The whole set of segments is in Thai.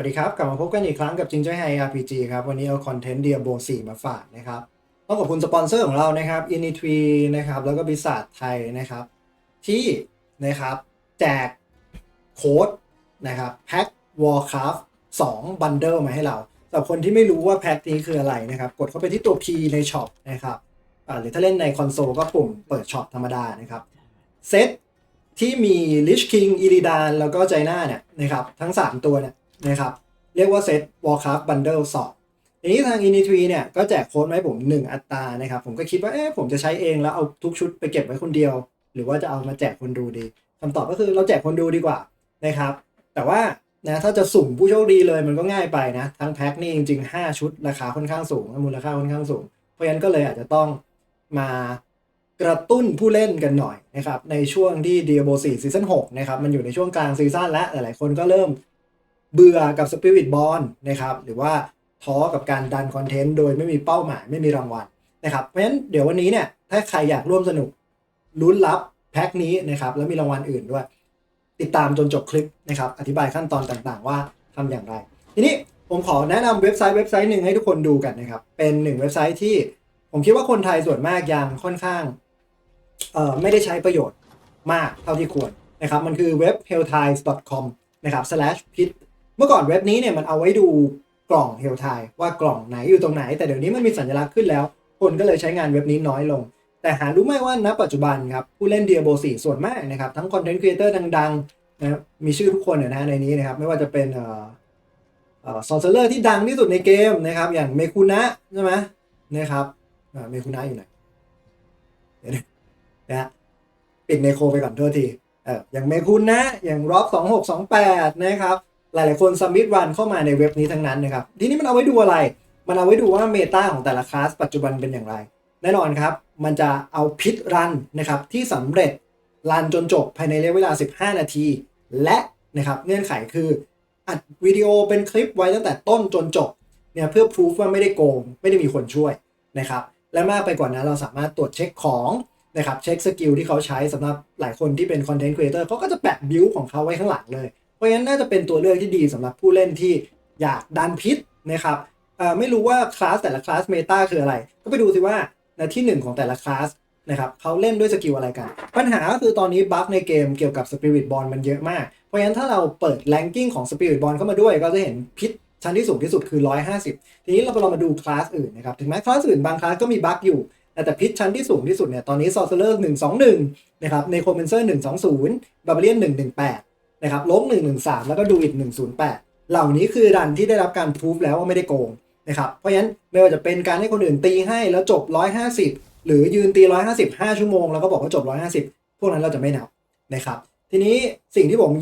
วัสดีครับ กลับมาพบกันอีกครั้งกับจิงจ้อยไฮ RPG ครับ วันนี้เอาคอนเทนต์ Diablo 4มาฝากนะครับ ต้องขอบคุณสปอนเซอร์ของเรานะครับ i n i t r e นะครับ แล้วก็บริษัทไทยนะครับ ที่นะครับ แจกโค้ดนะครับแพ็ค Warcraft 2 Bundle มาให้เราสำหรับคนที่ไม่รู้ว่าแพ็คนี้คืออะไรนะครับ กดเข้าไปที่ตัว P ในช็อปนะครับหรือถ้าเล่นในคอนโซลก็ปุ่มเปิดช็อปธรรมดานะครับเซตที่มี Lich King อิริดานแล้วก็ไจน่าเนี่ยนะครับทั้ง 3 ตัวเนี่ย นะครับ เรียกว่าเซต Warcraft Bundle 2 ทีนี้ทาง i n i t r e เนี่ยก็แจกโค้ดมาให้ผม 1 อัตรานะครับ ผมก็คิดว่าเอ๊ะผมจะใช้เองแล้วเอาทุกชุดไปเก็บไว้คนเดียว หรือว่าจะเอามาแจกคนดูดีคำตอบก็คือเราแจกคนดูดีกว่านะครับ แต่ว่านะถ้าจะสุ่มผู้โชคดีเลยมันก็ง่ายไปนะ ทั้งแพ็คนี่จริง ๆ 5 ชุดราคาค่อนข้างสูงมูลค่าค่อนข้างสูง เพราะฉะนั้นก็เลยอาจจะต้องมากระตุ้นผู้เล่นกันหน่อยนะครับในช่วงที่ Diablo 4ซีซั่น6นะครับมันอยู่ในช่วงกลางซีซั่นแล้วหลายๆคนก็เริ่ม เบื่อกับ Spirit b o r n นะครับหรือว่าท้อกับการดันคอนเทนต์โดยไม่มีเป้าหมายไม่มีรางวัลนะครับเพราะฉะนั้นเดี๋ยววันนี้เนี่ยถ้าใครอยากร่วมสนุกลุ้นรับแพ็คนี้นะครับแล้วมีรางวัลอื่นด้วย ติดตามจนจบคลิปนะครับอธิบายขั้นตอนต่างๆ ว่าทำอย่างไร ทีนี้ผมขอแนะนำเว็บไซต์เว็บไซต์หนึ่งให้ทุกคนดูกันนะครับเป็นหนึ่งเว็บไซต์ที่ผมคิดว่าคนไทยส่วนมากยังค่อนข้างเอ่อไม่ได้ใช้ประโยชน์มากเท่าที่ควรนะครับมันคือเว็บ h e l l t i m e s c o m นะครับ slash pit เมื่อก่อนเว็บนี้เนี่ยมันเอาไว้ดูกล่อง h e l l t i m e ว่ากล่องไหนอยู่ตรงไหน แต่เดี๋ยวนี้มันมีสัญลักษณ์ขึ้นแล้ว คนก็เลยใช้งานเว็บนี้น้อยลง แต่หารู้ไหมว่าณปัจจุบันครับผู้เล่น Diablo 4 ส่วนมากนะครับทั้งคอนเทนต์ครีเอเตอร์ดังๆนะครับมีชื่อทุกคนนี่ยนะในนี้นะครับไม่ว่าจะเป็นเอ่อเอ่อซอนเซอร์ที่ดังที่สุดในเกมนะครับอย่างเมคุนะใช่ไหมนะครับเมคุนะอยู่ไหนเดี๋ยวนะปิดเนโคไปก่อนโทษทีเอออย่างเมคุนะอย่างร็อกสองหกสองแปดนะครับ หลายๆคนสมิธรันเข้ามาในเว็บนี้ทั้งนั้นนะครับ ทีนี้มันเอาไว้ดูอะไร มันเอาไว้ดูว่าเมตาของแต่ละคลาสปัจจุบันเป็นอย่างไร แน่นอนครับ มันจะเอาพิทรันนะครับที่สำเร็จรันจนจบภายในระยะเวลา 15 นาที และนะครับเงื่อนไขคืออัดวิดีโอเป็นคลิปไว้ตั้งแต่ต้นจนจบเนี่ยเพื่อพิสูจว่าไม่ได้โกง ไม่ได้มีคนช่วยนะครับและมากไปกว่านั้นเราสามารถตรวจเช็คของนะครับเช็คสกิลที่เขาใช้สำหรับหลายคนที่เป็นคอนเทนต์ครีเอเตอร์เขาก็จะแปะบิวของเขาไว้ข้างหลังเลย เพราะฉะนั้นน่าจะเป็นตัวเลือกที่ดีสำหรับผู้เล่นที่อยากดันพิษนะครับไม่รู้ว่าคลาสแต่ละคลาสเมตาคืออะไร ก็ไปดูสิว่าในที่หนึ่งของแต่ละคลาสนะครับเขาเล่นด้วยสกิลอะไรกัน ปัญหาก็คือตอนนี้บั๊กในเกมเกี่ยวกับสปิริตบอลมันเยอะมาก เพราะฉะนั้นถ้าเราเปิดแ a งกิ้งของสปิริตบอลเข้ามาด้วย ก็จะเห็นพิษชั้นที่สูงที่สุดคือ 150 ทีนี้เราไปลองมาดูคลาสอื่นนะครับ ถึงแม้คลาสอื่นบางคลาสก็มีบั๊กอยู่ แต่พิชชั้นที่สูงที่สุดเนี่ยตอนนี้ Sorcerer 121นะครับ n e c r o m a n c e r 120 Barbarian 118น นะครับลบ113 แล้วก็ Druid 108 เหล่านี้คือรันที่ได้รับการพูฟแล้วว่าไม่ได้โกงนะครับเพราะฉะนั้นไม่ว่าจะเป็นการให้คนอื่นตีให้แล้วจบ 150 หรือยืนตี 150 5 ชั่วโมง แล้วก็บอกว่าจบ 150 พวกนั้นเราจะไม่นับนะครับทีนี้สิ่งที่ผม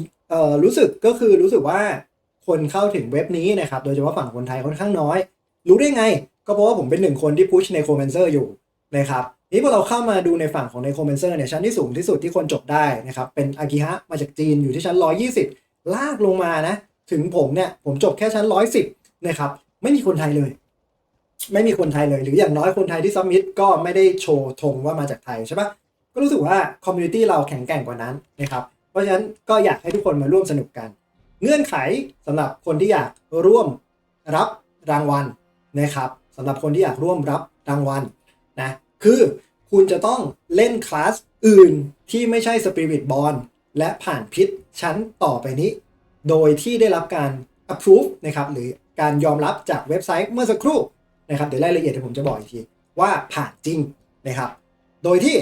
รู้สึกก็คือรู้สึกว่าคนเข้าถึงเว็บนี้นะครับโดยเฉพาะฝั่งคนไทยค่อนข้างน้อย รู้ได้ไง ก็เพราะว่าผมเป็นหนึ่งคนที่พุชในโคเมนเซอร์อยู่นะครับ นี่พอเราเข้ามาดูในฝั่งของในโคเมนเซอร์เนี่ยชั้นที่สูงที่สุดที่คนจบได้นะครับเป็นอากิฮะมาจากจีนอยู่ที่ชั้น 120 ลากลงมานะ ถึงผมเนี่ยผมจบแค่ชั้น 110 นะครับ ไม่มีคนไทยเลย ไม่มีคนไทยเลย หรืออย่างน้อยคนไทยที่ซัมมิตก็ไม่ได้โชว์ธงว่ามาจากไทยใช่ปะก็รู้สึกว่าคอมมูนิตี้เราแข็งแกร่งกว่านั้นนะครับเพราะฉะนั้นก็อยากให้ทุกคนมาร่วมสนุกกัน เงื่อนไขสำหรับคนที่อยากร่วมรับรางวัลนะครับสำหรับคนที่อยากร่วมรับรางวัลนะ คือคุณจะต้องเล่นคลาสอื่นที่ไม่ใช่ Spirit b o r n และผ่านพิษชั้นต่อไปนี้ โดยที่ได้รับการ approve นะครับหรือการยอมรับจากเว็บไซต์เมื่อสักครู่นะครับเดี๋ยวรายละเอียดเดี๋ยวผมจะบอกอีกทีว่าผ่านจริงนะครับ โดยที่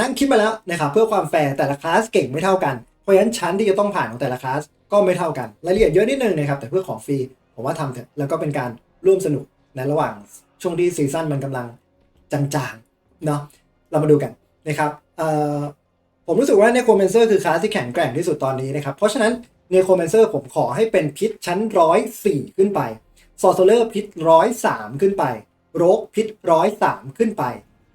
นั่งคิดมาแล้วนะครับเพื่อความแฟร์แต่ละคลาสเก่งไม่เท่ากัน เพราะฉะนั้นชั้นที่จะต้องผ่านของแต่ละคลาสก็ไม่เท่ากันรายละเอียดเยอะนิดนึงนะครับแต่เพื่อของฟรีผมว่าทำเถอะแล้วก็เป็นการร่วมสนุกในระหว่างช่วงที่ซีซั่นมันกำลัง จางๆเนาะเรามาดูกันนะครับผมรู้สึกว่า n e c r o m a n c e r คือคลาสที่แข็งแกร่งที่สุดตอนนี้นะครับ เพราะฉะนั้น n e c r o m a n c e r ผมขอให้เป็นพิษชั้นร้อยสี่ขึ้นไป Sorcerer พิษร้อยสามขึ้นไป โรกพิษร้อยสามขึ้นไป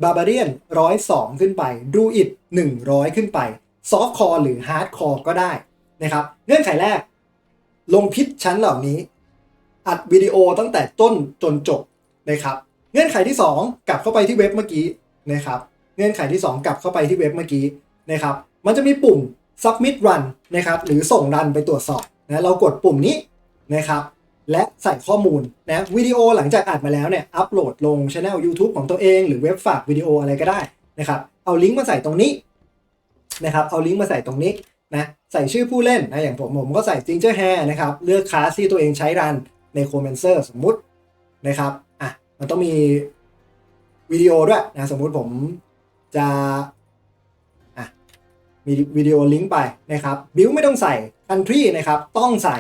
Barbarian ร้อยสองขึ้นไป Druid หนึ่งร้อยขึ้นไป Soft Core หรือ Hard Core ก็ได้นะครับเงื่อนไขแรก ลงพิษชั้นเหล่านี้ อัดวิดีโอตั้งแต่ต้นจนจบนะครับ เงื่อนไขที่ 2 กลับเข้าไปที่เว็บเมื่อกี้นะครับ เงื่อนไขที่ 2 กลับเข้าไปที่เว็บเมื่อกี้นะครับ มันจะมีปุ่ม submit run นะครับ หรือส่งรันไปตรวจสอบนะเรากดปุ่มนี้นะครับ และใส่ข้อมูลนะวิดีโอหลังจากอัดมาแล้วเนี่ยอัปโหลดลงช anel YouTube ของตัวเอง หรือเว็บฝากวิดีโออะไรก็ได้นะครับ เอาลิงก์มาใส่ตรงนี้นะครับ เอาลิงก์มาใส่ตรงนี้นะใส่ชื่อผู้เล่นนะอย่างผมผมก็ใส่ Ginger Hair นะครับ เลือกคลาสที่ตัวเองใช้รันใน c o m m e n c e r สมมุตินะครับ มันต้องมีวิดีโอด้วยนะสมมุติผมจะอะมีวิดีโอลิงก์ไปนะครับบิวไม่ต้องใส่ country นะครับ ต้องใส่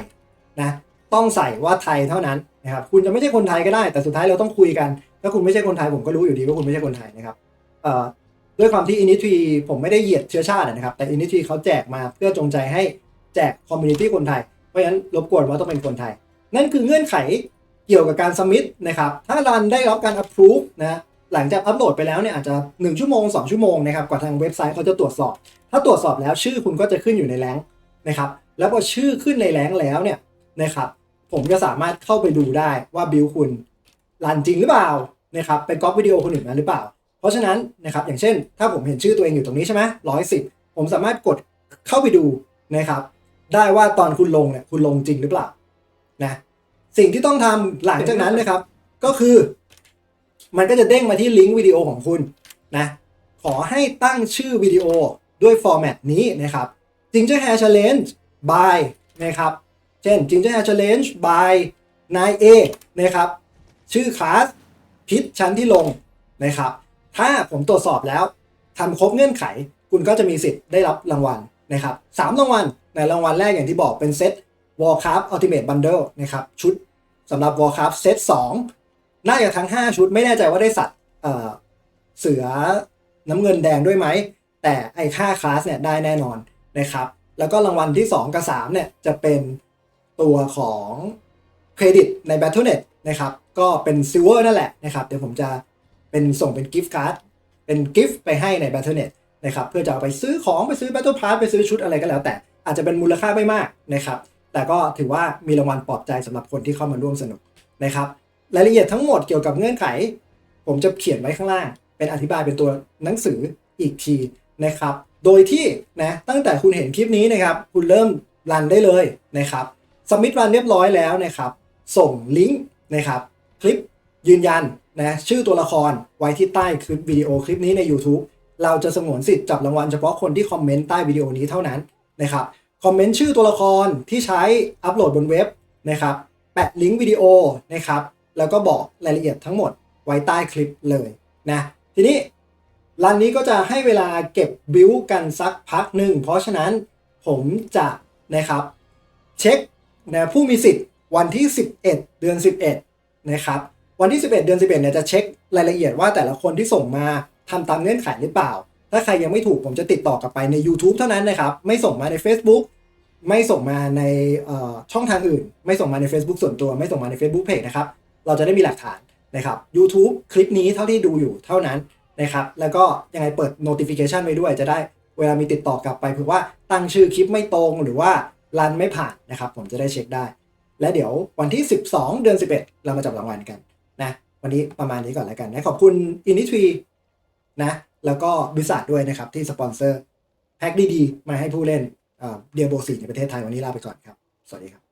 นะต้องใส่ว่าไทยเท่านั้นนะครับคุณจะไม่ใช่คนไทยก็ได้ แต่สุดท้ายเราต้องคุยกัน ถ้าคุณไม่ใช่คนไทยผมก็รู้อยู่ดีว่าคุณไม่ใช่คนไทยนะครับเอ่อด้วยความที่ Initry ผมไม่ได้เหยียดเชื้อชาตินะครับ แต่ Initry เขาแจกมาเพื่อจงใจให้แจกคอมมูนิตี้คนไทย เพราะฉะนั้นรบกวนว่าต้องเป็นคนไทย นั่นคือเงื่อนไข เกี่ยวกับการสมิธนะครับ ถ้ารันได้รับการ approve นะหลังจากอัปโหลดไปแล้วเนี่ยอาจจะ 1 ชั่วโมง 2 ชั่วโมงนะครับกว่าทางเว็บไซต์เขาจะตรวจสอบ ถ้าตรวจสอบแล้วชื่อคุณก็จะขึ้นอยู่ในแรงนะครับแล้วพอชื่อขึ้นในแรงแล้วเนี่ยนะครับผมจะสามารถเข้าไปดูได้ว่าบิลคุณรันจริงหรือเปล่านะครับเป็นก๊อปวิดีโอคนอื่นมาหรือเปล่า เพราะฉะนั้นนะครับอย่างเช่น ถ้าผมเห็นชื่อตัวเองอยู่ตรงนี้ใช่ไหมร้อยสิบผมสามารถกดเข้าไปดูนะครับได้ว่าตอนคุณลงเนี่ยคุณลงจริงหรือเปล่านะ สิ่งที่ต้องทำหลังจากนั้นนะครับ ก็คือ มันก็จะเด้งมาที่ลิงก์วิดีโอของคุณนะขอให้ตั้งชื่อวิดีโอด้วยฟอร์แมตนี้นะครับ Ginger Hair Challenge by นะครับ เช่น Ginger Hair Challenge by นาย A นะครับ ชื่อคลาสพิษชั้นที่ลงนะครับ ถ้าผมตรวจสอบแล้วทำครบเงื่อนไข คุณก็จะมีสิทธิ์ได้รับรางวัลนะครับสามรางวัลในรางวัลแรกอย่างที่บอกเป็นเซต Warcraft Ultimate Bundle นะครับชุดสำหรับ Warcraft เซต2น่าจะทั้ง 5 ชุดไม่แน่ใจว่าได้สัตว์เสือน้ำเงินแดงด้วยไหม แต่ไอ้ค่าคลาสเนี่ยได้แน่นอนนะครับ แล้วก็รางวัลที่ 2 กับ 3 เนี่ย จะเป็นตัวของเครดิตใน Battle.net นะครับ ก็เป็นซิลเวอร์นั่นแหละนะครับ เดี๋ยวผมจะเป็นส่งเป็นกิฟต์การ์ดเป็นกิฟต์ไปให้ใน Battle.net นะครับ เพื่อจะเอาไปซื้อของไปซื้อ Battle Pass ไปซื้อชุดอะไรก็แล้วแต่อาจจะเป็นมูลค่าไม่มากนะครับ แต่ก็ถือว่ามีรางวัลปลอบใจสำหรับคนที่เข้ามาร่วมสนุกนะครับ รายละเอียดทั้งหมดเกี่ยวกับเงื่อนไข ผมจะเขียนไว้ข้างล่าง เป็นอธิบายเป็นตัวหนังสืออีกทีนะครับ โดยที่นะตั้งแต่คุณเห็นคลิปนี้นะครับ คุณเริ่มรันได้เลยนะครับสมิธรันเรียบร้อยแล้วนะครับ ส่งลิงก์นะครับ คลิปยืนยันนะชื่อตัวละครไว้ที่ใต้คลิปวิดีโอคลิปนี้ใน YouTube เราจะสงวนสิทธิ์จับรางวัลเฉพาะคนที่คอมเมนต์ใต้วิดีโอนี้เท่านั้นนะครับ คอมเมนต์ชื่อตัวละครที่ใช้อัปโหลดบนเว็บนะครับแปะลิงก์วิดีโอนะครับแล้วก็บอกรายละเอียดทั้งหมดไว้ใต้คลิปเลยนะทีนี้รันนี้ก็จะให้เวลาเก็บบิวกันสักพักหนึ่งเพราะฉะนั้นผมจะนะครับเช็คนะผู้มีสิทธิ์วันที่ 11 เดือน 11นะครับวันที่ 11 เดือน 11เนี่ยจะเช็ครายละเอียดว่าแต่ละคนที่ส่งมาทำตามเงื่อนไขหรือเปล่า ถ้าใครยังไม่ถูกผมจะติดต่อกลับไปใน YouTube เท่านั้นนะครับ ไม่ส่งมาใน Facebook ไม่ส่งมาในช่องทางอื่น ไม่ส่งมาใน Facebook ส่วนตัว ไม่ส่งมาใน Facebook Page นะครับ เราจะได้มีหลักฐานนะครับ YouTube คลิปนี้เท่าที่ดูอยู่เท่านั้นนะครับ แล้วก็ยังไงเปิด notification ไว้ด้วยจะได้เวลามีติดต่อกลับไปเผื่อว่าตั้งชื่อคลิปไม่ตรงหรือว่ารันไม่ผ่านนะครับ ผมจะได้เช็คได้ และเดี๋ยววันที่ 12 เดือน 11 เรามาจับรางวัลกันนะวันนี้ประมาณนี้ก่อนแล้วกันนะขอบคุณ Initry นะแล้วก็บริษัทด้วยนะครับที่สปอนเซอร์แพ็คดีๆ มาให้ผู้เล่น เดียโบสีในประเทศไทยวันนี้ลาไปก่อนครับ สวัสดีครับ